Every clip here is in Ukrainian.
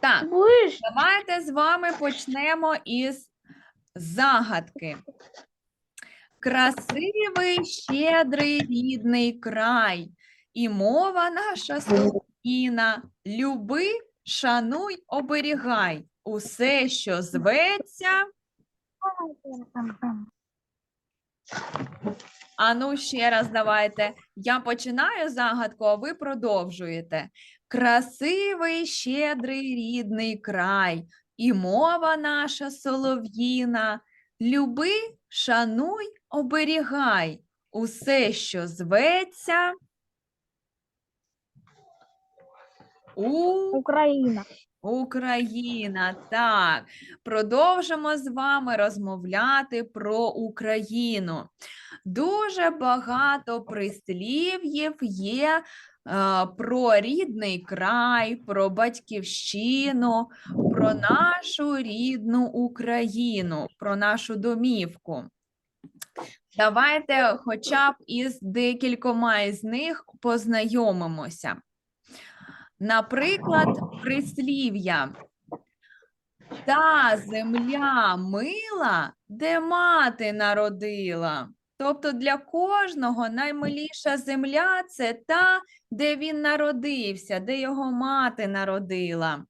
Так, Будеш? давайте з вами почнемо із загадки. Красивий, щедрий рідний край, і мова наша солов'їна. Люби, шануй, оберігай. Усе, що зветься. А ну ще раз давайте. Я починаю загадку, а ви продовжуєте. Красивий, щедрий рідний край, і мова наша солов'їна. Люби, шануй, оберігай. Усе, що зветься. У Україна. Україна, так. Продовжимо з вами розмовляти про Україну. Дуже багато прислів'їв є про рідний край, про батьківщину, про нашу рідну Україну, про нашу домівку. Давайте хоча б із декількома із них познайомимося. Наприклад, прислів'я. Та земля мила, де мати народила. Тобто для кожного наймиліша земля це та, де він народився, де його мати народила.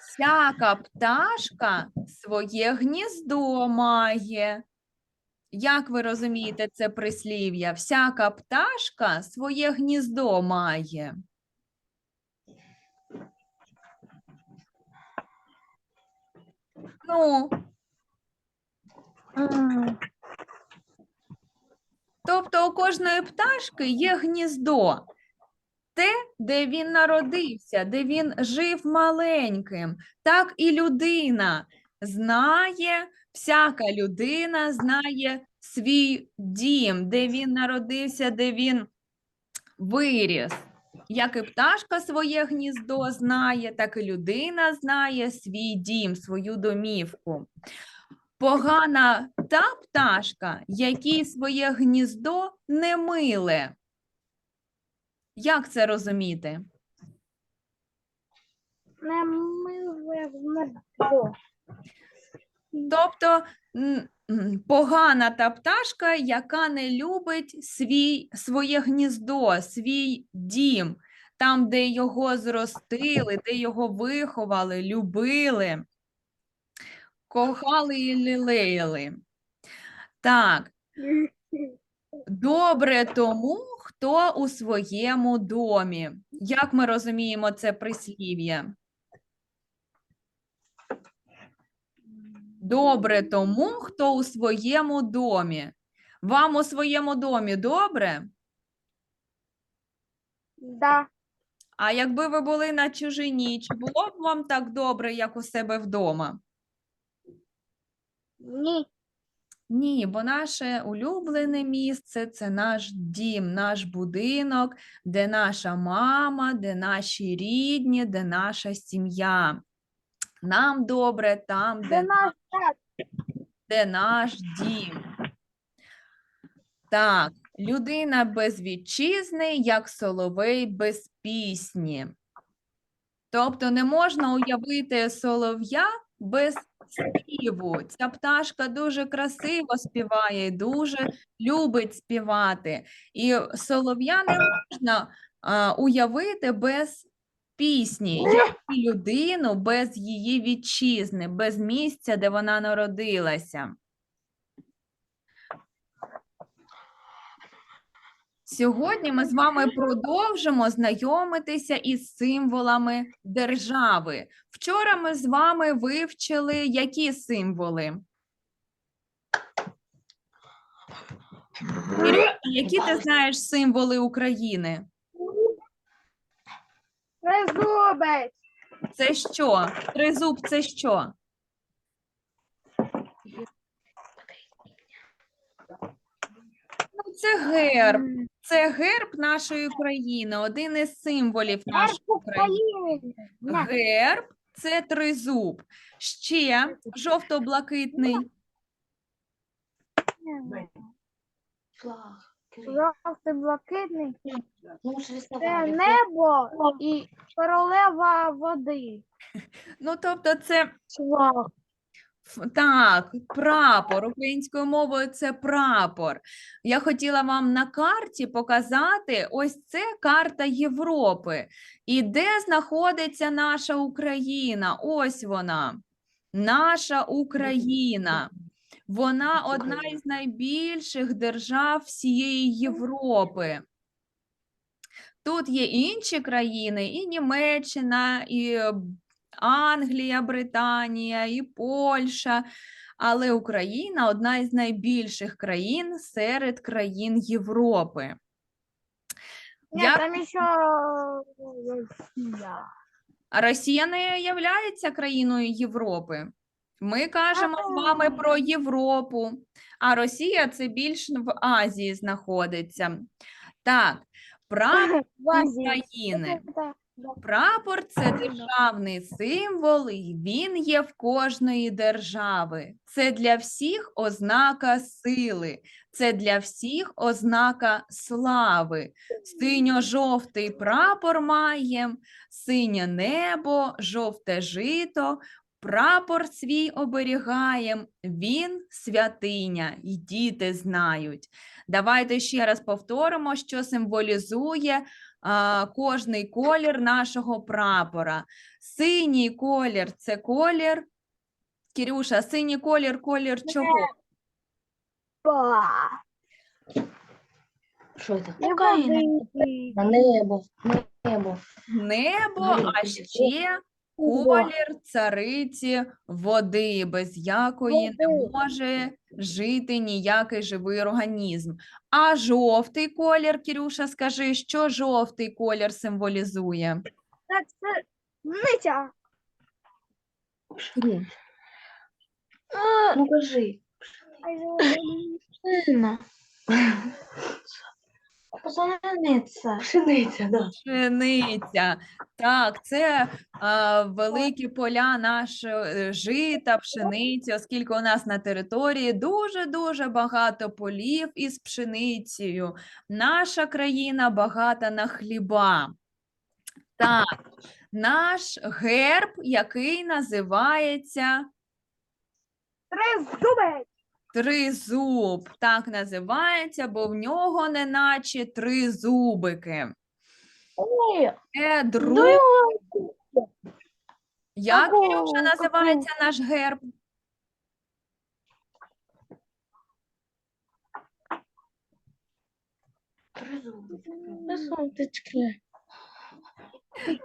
Всяка пташка своє гніздо має. Як ви розумієте це прислів'я? Всяка пташка своє гніздо має. Ну, тобто у кожної пташки є гніздо. Те, де він народився, де він жив маленьким. Так і людина знає, всяка людина знає свій дім, де він народився, де він виріс. Як і пташка своє гніздо знає, так і людина знає свій дім, свою домівку. Погана та пташка, якій своє гніздо не миле. Як це розуміти? Не миле гнездо. Тобто погана та пташка, яка не любить свій, своє гніздо, свій дім, там, де його зростили, де його виховали, любили, кохали і лілеяли. Так, добре тому, хто у своєму домі. Як ми розуміємо це прислів'я? Добре тому, хто у своєму домі. Вам у своєму домі добре? Да. А якби ви були на чужині, чи було б вам так добре, як у себе вдома? Ні. Ні, бо наше улюблене місце це наш дім, наш будинок, де наша мама, де наші рідні, де наша сім'я. Нам добре там, Це де наш де наш дім. Так, людина без вітчизни, як соловей без пісні. Тобто не можна уявити солов'я без співу. Ця пташка дуже красиво співає, дуже любить співати. І солов'я не можна а, уявити без пісні, і людину без її вітчизни, без місця, де вона народилася. Сьогодні ми з вами продовжимо знайомитися із символами держави. Вчора ми з вами вивчили які символи? Які ти знаєш символи України? Трезубець. Це що? Тризуб це що? Ну, це герб. Це герб нашої країни, один із символів Герб нашої країни. України. Герб це тризуб. Ще жовто-блакитний. Флаг. Жовтий блакитний. Це небо і королева води. Ну, тобто, це Флаг. Так, прапор. Українською мовою це прапор. Я хотіла вам на карті показати, ось це карта Європи. І де знаходиться наша Україна? Ось вона. Наша Україна. Вона одна із найбільших держав всієї Європи. Тут є інші країни, і Німеччина, і Англія, Британія, і Польща. Але Україна одна із найбільших країн серед країн Європи. Ні, Як- там ще Росія. А Росія не є країною Європи. Ми кажемо з вами про Європу, а Росія це більш в Азії знаходиться. Так, прапор В України. Прапор це державний символ, і він є в кожної держави. Це для всіх ознака сили, це для всіх ознака слави. Синьо-жовтий прапор маєм, синє небо, жовте жито. Прапор свій оберігаєм, він святиня, і діти знають. Давайте ще раз повторимо, що символізує кожний колір нашого прапора. Синій колір це колір. Кирюша, синій колір колір чого? Ба. Що це? Україна. На небо, небо. Небо, а ще колір цариці води, без якої не може жити ніякий живий організм. А жовтий колір, Кірюша, скажи, що жовтий колір символізує? Так, це Митя. Пшениця. Ну, кажи. Пшена. Пшениця. Пшениця, да. Пшениця. Так, це а, великі поля нашого е, жита, пшениці, оскільки у нас на території дуже-дуже багато полів із пшеницею. Наша країна багата на хліба. Так, наш герб, який називається Три зуби. Тризуб. Так називається, бо в нього неначе три зубики. Це друг. Як Кирюша називається наш герб? Сонечки.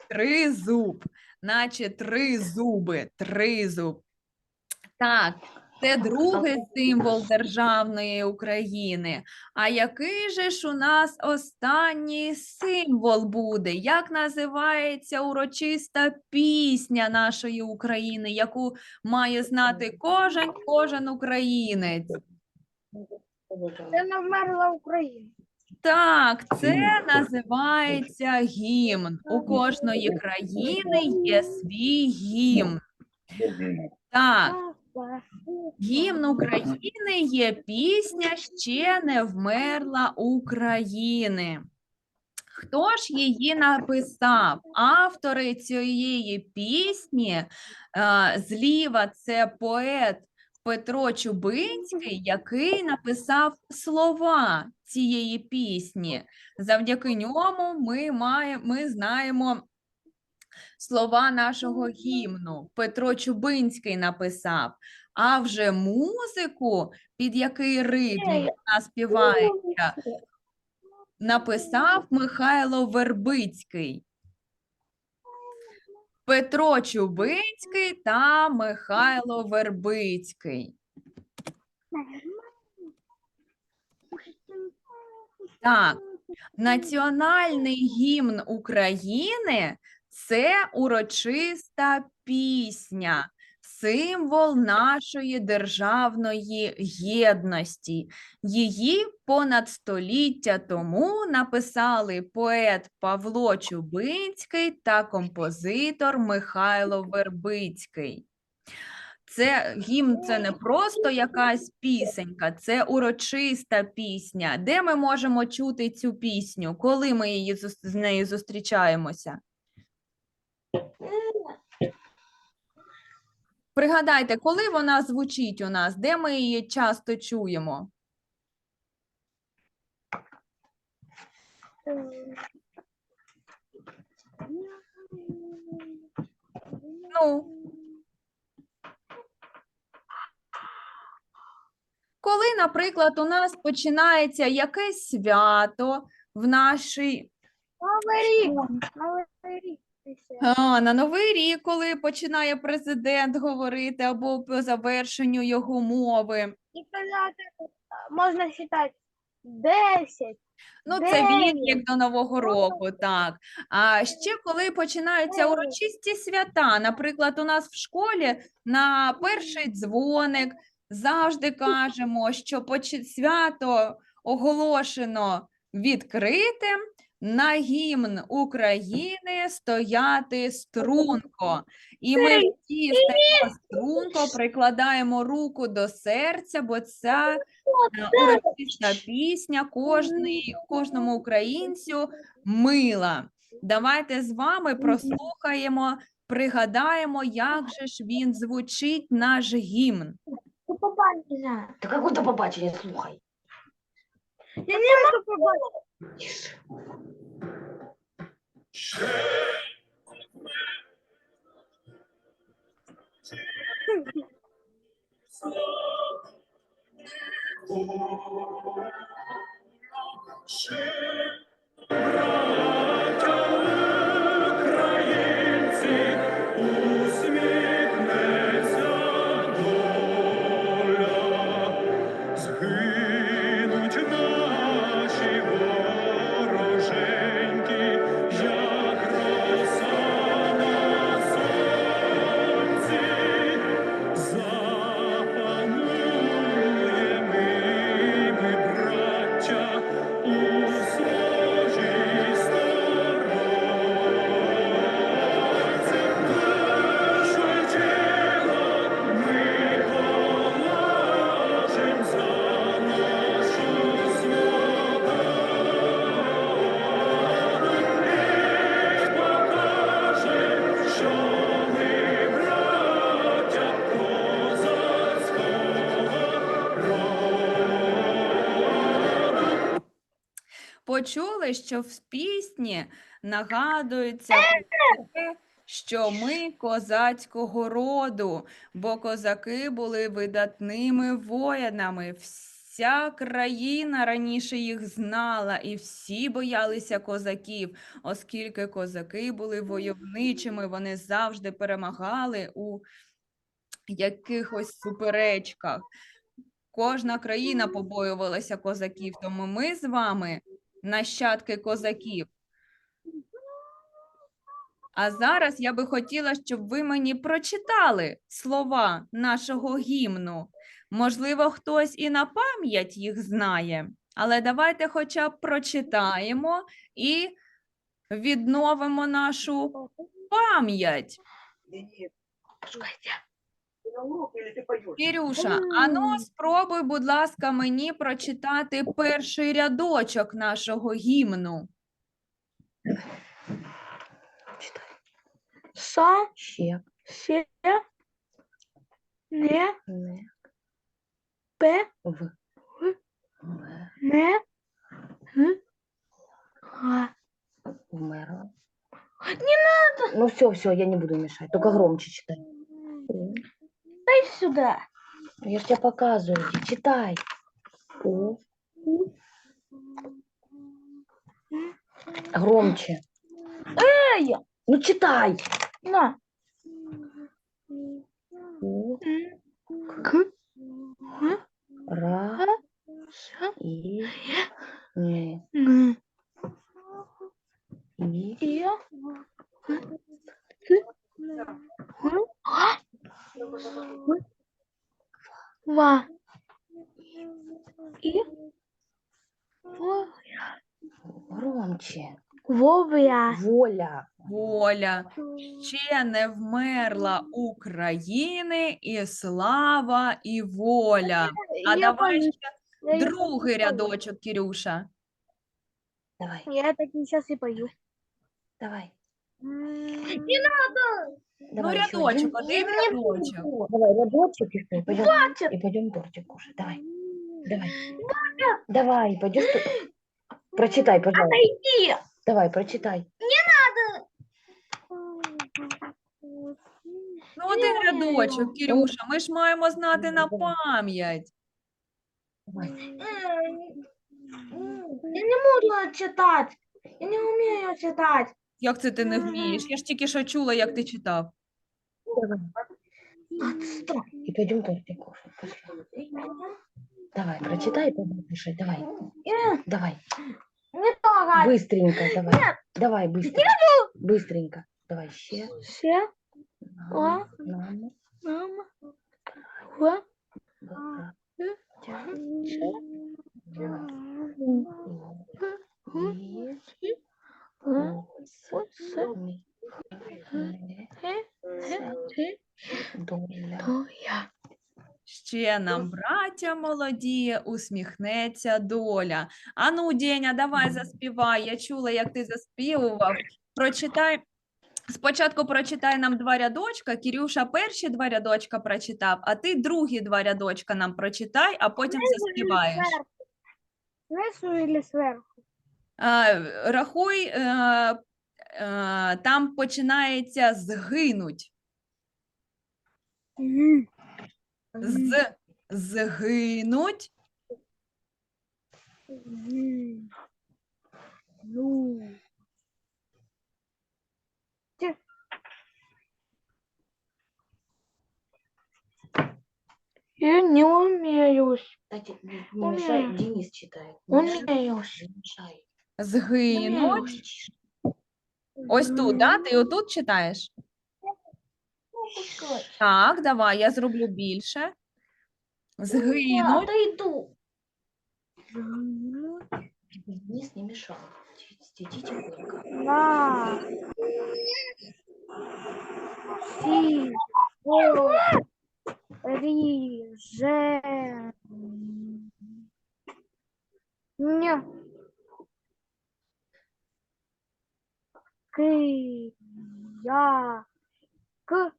Тризуб, наче три зуби, тризуб. Так, це другий символ державної України. А який же ж у нас останній символ буде? Як називається урочиста пісня нашої України, яку має знати кожен кожен українець? Це не вмерла Україна. Так, це називається гімн. У кожної країни є свій гімн. Так, гімн України є пісня ще не вмерла України. Хто ж її написав? Автори цієї пісні е, зліва це поет Петро Чубинський, який написав слова цієї пісні. Завдяки ньому ми, маємо, ми знаємо слова нашого гімну. Петро Чубинський написав. А вже музику, під який ритм вона співається, написав Михайло Вербицький. Петро Чубинський та Михайло Вербицький. Так, національний гімн України це урочиста пісня, символ нашої державної єдності. Її понад століття тому написали поет Павло Чубинський та композитор Михайло Вербицький. Це гімн це не просто якась пісенька, це урочиста пісня. Де ми можемо чути цю пісню? Коли ми її з нею зустрічаємося? Пригадайте, коли вона звучить у нас, де ми її часто чуємо? Ну, коли, наприклад, у нас починається якесь свято в нашій Новий рік. Новий рік. А, на Новий рік, коли починає президент говорити або по завершенню його мови. І казати, можна вважати 10. Ну, це Дев'ять. до Нового року, так. А ще коли починаються урочисті свята, наприклад, у нас в школі на перший дзвоник завжди кажемо, що свято оголошено відкритим, на гімн України стояти струнко. І ми всі стоїмо струнко, прикладаємо руку до серця, бо ця е, урочиста пісня кожний, кожному українцю мила. Давайте з вами прослухаємо, пригадаємо, як же ж він звучить наш гімн. Та какое то побачення, слухай. Я не можу побачити. Share. Почули, що в пісні нагадується про те, що ми козацького роду, бо козаки були видатними воїнами. Вся країна раніше їх знала, і всі боялися козаків, оскільки козаки були войовничими, вони завжди перемагали у якихось суперечках. Кожна країна побоювалася козаків, тому ми з вами нащадки козаків. А зараз я би хотіла, щоб ви мені прочитали слова нашого гімну. Можливо, хтось і на пам'ять їх знає, але давайте хоча б прочитаємо і відновимо нашу пам'ять. Пускайте. Кірюша, ану, спробуй, будь ласка, мені прочитати перший рядочок нашого гімну. Са, Ще. се, не, Не. пе, В. В. В. не, г, га. Умерла. Не надо. Ну все, все, я не буду мешать. Только громче читай. Дай сюда. Я ж тебе показываю. иди, Читай. У. Громче. Эй, Ну читай. на. У. К, Ра. И. Не. И. и. Ва. И. Во- Громче. Вовля. Воля. воля. Ще не вмерла України і слава, і воля. А Я давай пою, ще я другий рядочок, Кірюша. Давай, Я так сейчас и пою. давай. Не надо! Ну, Давай еще рядочок, один. один рядочок. Давай, рядочек и и пойдем, и пойдем тортик кушать. Давай, давай. Давай, пойдешь ты. Прочитай, пожалуйста. Иди! Давай, прочитай. Ну, один рядочок, Кірюша. Ми ж маємо знати на пам'ять. Давай. Я не могу читать. Я не умею читать. Як це ти не вмієш? Я ж тільки що чула, як ти читав. Давай. И пойдем тортик кушать. Пошли. Давай, прочитай и пойдем кушать. Давай, давай. Не трогай. Быстренько, давай. Давай, быстро. Быстренько. Давай, ще. Все, Мама, мама, мама. О. баба, Ще нам, браття молоді, усміхнеться доля. Ану, Деня, давай заспівай. Я чула, як ти заспівував. Прочитай. Спочатку прочитай нам два рядочка. Кірюша перші два рядочка прочитав, а ти другі два рядочка нам прочитай, а потім заспіваєш. Снизу или сверху? А, рахуй, е, е, там починається згинуть. З, згинуть. Ну. Я не умею. Кстати, не, не мешай, Умею. Денис читает. Не мешай, Умею. не мешай. Згинуть. Ось тут, да? Ти отут читаєш? Так, давай, я зроблю більше. Згинуть. Отойду. Денис не мешал. Сиди тихонько. На. Си. О. Ри. Же. Ня. Ки. Я. К.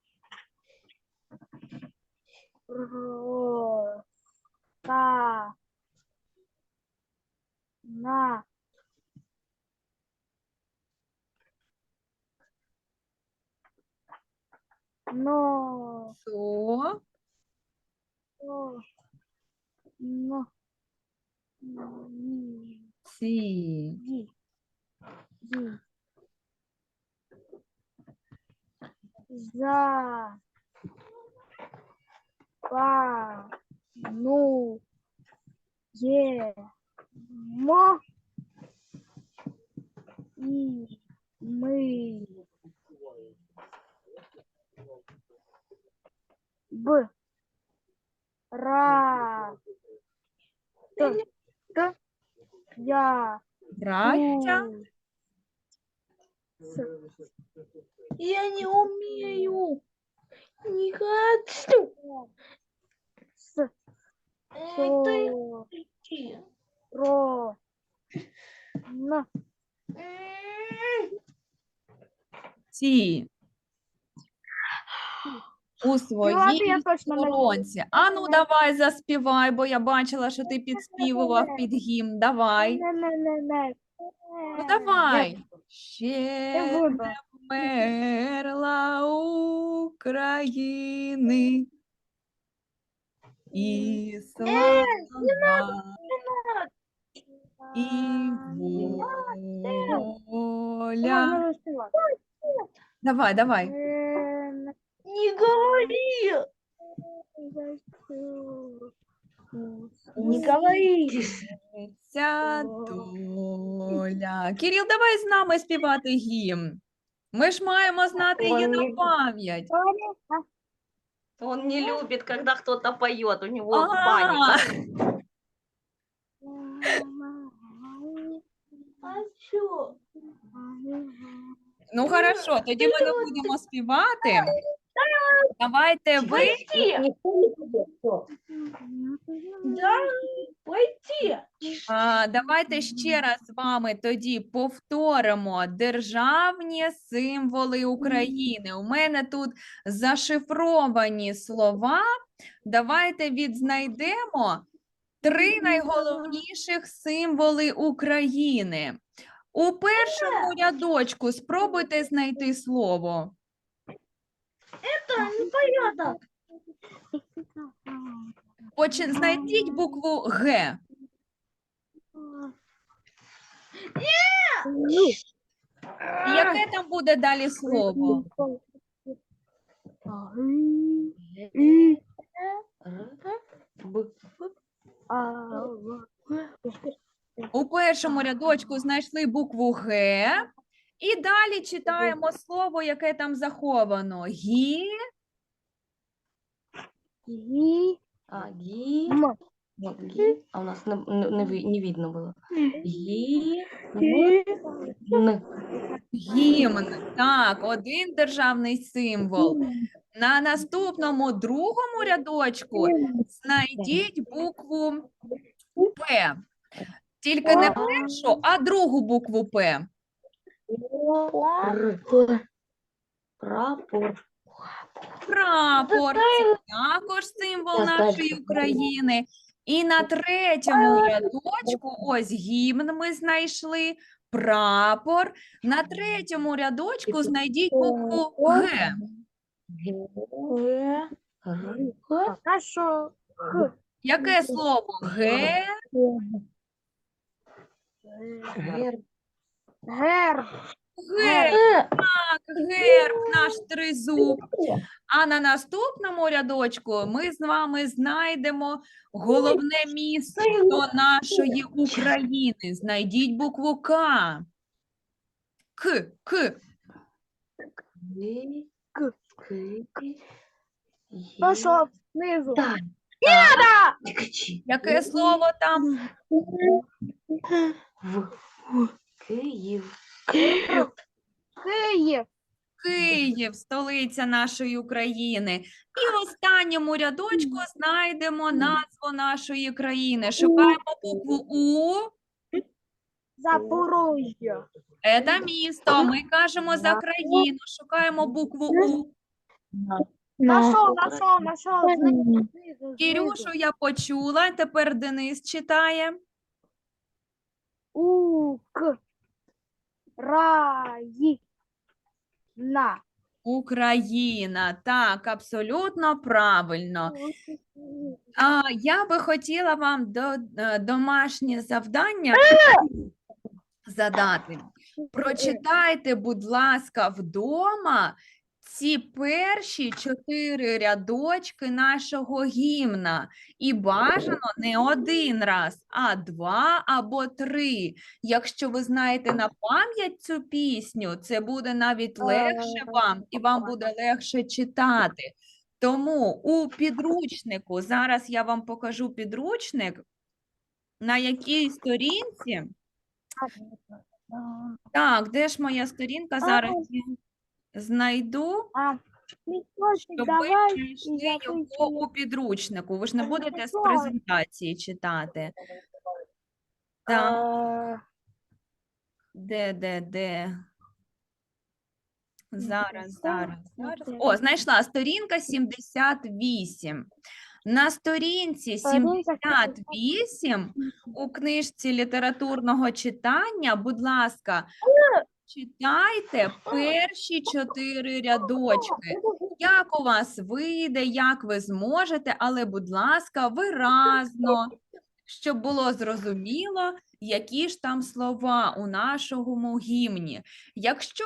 Ро. Та. На. Но. Со. Но. Но. Ни. Ці. Ди. Ди. За. Па. Ну. Е. Мо. И. Мы. Б. Ра. Т. Я. С. Я не умею. Не хочу. С. Со. Ро. Н. Ці. У Співати я своїй точно не вмію. сторонці. Ану, давай заспівай, бо я бачила, що ти підспівував під гімн. Давай. Не, не, не, не. Ну давай. Не Ще буду. вмерла України. І слава, і воля. Давай, давай. Е, Не говори. Не говори. Ця доля. Кирил, давай з нами співати гімн. Ми ж маємо знати її на пам'ять. Он не любит, когда кто-то поет. У него А, паника. А чё? Ну, хорошо, тоді ми не будемо співати. Давайте ви Пойти. А, давайте ще раз з вами тоді повторимо державні символи України. У мене тут зашифровані слова. Давайте відзнайдемо три найголовніших символи України. У першому рядочку спробуйте знайти слово. Непонятно. Почи- Знайдіть букву Г. І Яке там буде далі слово? У першому рядочку знайшли букву Г. І далі читаємо слово, яке там заховано. Гі, А, гі. Ну, гі. А у нас не, не, не, видно було. Гі. Н. гімн. Так, один державний символ. На наступному другому рядочку знайдіть букву П. Тільки не першу, а другу букву П. Р. Прапор. Прапор це також символ нашої. України. І на третьому рядочку ось гімн ми знайшли. Прапор. На третьому рядочку знайдіть букву Г. Р. Хорошо. Яке слово? Г. Гер. Герб. Г. Е. Так, герб, наш тризуб. А на наступному рядочку ми з вами знайдемо головне місто нашої України. Знайдіть букву К. К, К. Гі. Пошел снизу. Так. Яке слово там? В. Київ. Киев. Київ, столиця нашої України. І в останньому рядочку знайдемо назву нашої країни. Шукаємо букву У. Запорожье. Це місто. Ми кажемо за країну. Шукаємо букву У. Нашел, нашел, нашел. Снизу, снизу. Я почула. Тепер Денис читає. Ук. Раї. На. Україна. Так, абсолютно правильно. А, я би хотіла вам до, е, домашнє завдання задати. Прочитайте, будь ласка, вдома ці перші чотири рядочки нашого гімна. І бажано не один раз, а два або три. Якщо ви знаєте на пам'ять цю пісню, це буде навіть легше вам, і вам буде легше читати. Тому у підручнику, зараз я вам покажу підручник, на якій сторінці. Так, де ж моя сторінка? Зараз знайду, А, Миколчик, щоб ви давай. знайшли його у підручнику. Ви ж не будете з презентації читати. Так, А, де, де, де? Зараз, зараз, зараз, зараз. зараз. О, знайшла сторінка 78. На сторінці Сторінка 78 у книжці літературного читання, будь ласка, читайте перші чотири рядочки. Як у вас вийде, як ви зможете, але, будь ласка, виразно, щоб було зрозуміло, які ж там слова у нашому гімні. Якщо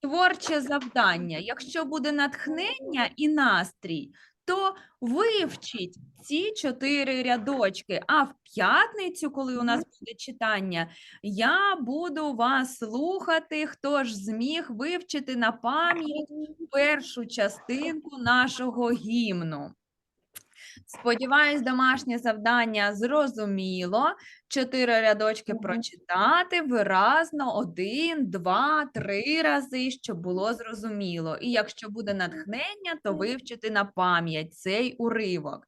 творче завдання, якщо буде натхнення і настрій, то вивчіть ці чотири рядочки. А в п'ятницю, коли у нас буде читання, я буду вас слухати, хто ж зміг вивчити на пам'ять першу частинку нашого гімну. Сподіваюсь, домашнє завдання зрозуміло. Чотири рядочки прочитати виразно один, два, три рази, щоб було зрозуміло. І якщо буде натхнення, то вивчити на пам'ять цей уривок.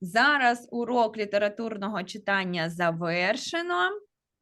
Зараз урок літературного читання завершено.